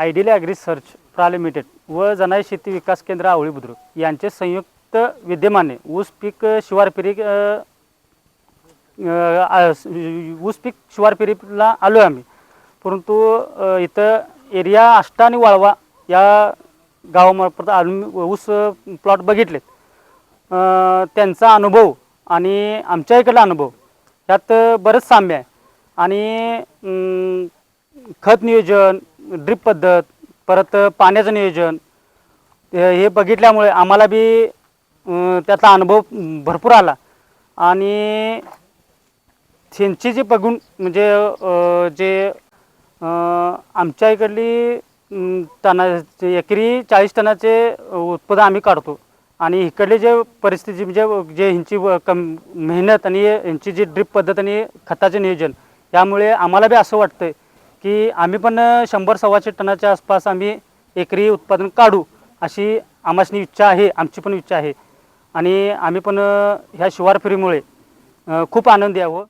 Ideal agri search प्रा limited व जनाई शेती विकास केंद्र आवळी बुद्रुक यांचे संयुक्त विद्यमाने ऊस पीक शिवारपिरी ऊस पीक शिवार पिरीला आलो आहे आम्ही. परंतु इथं एरिया आष्टा आणि वाळवा या गावामार्फत आणून ऊस प्लॉट बघितलेत. त्यांचा अनुभव आणि आमच्या इकडला अनुभव यात बरंच साम्य आहे. आणि खत नियोजन ड्रिप पद्धत परत पाण्याचं नियोजन हे बघितल्यामुळे आम्हाला बी त्याचा अनुभव भरपूर आला. आणि त्यांची जे बघून म्हणजे जे आमच्या इकडली टना एकरी चाळीस टनाचे उत्पादन आम्ही काढतो. आणि इकडले जे परिस्थिती म्हणजे जे ह्यांची कम मेहनत आणि ह्यांची जी ड्रिप पद्धत आणि खताचे नियोजन यामुळे आम्हाला बी असं वाटतं की आम्ही पण शंभर सव्वाशे टनाच्या आसपास आम्ही एकरी उत्पादन काढू अशी आमासनी इच्छा आहे आमची पण इच्छा आहे. आणि आम्ही पण ह्या शिवार फेरीमुळे खूप आनंदी आहोत.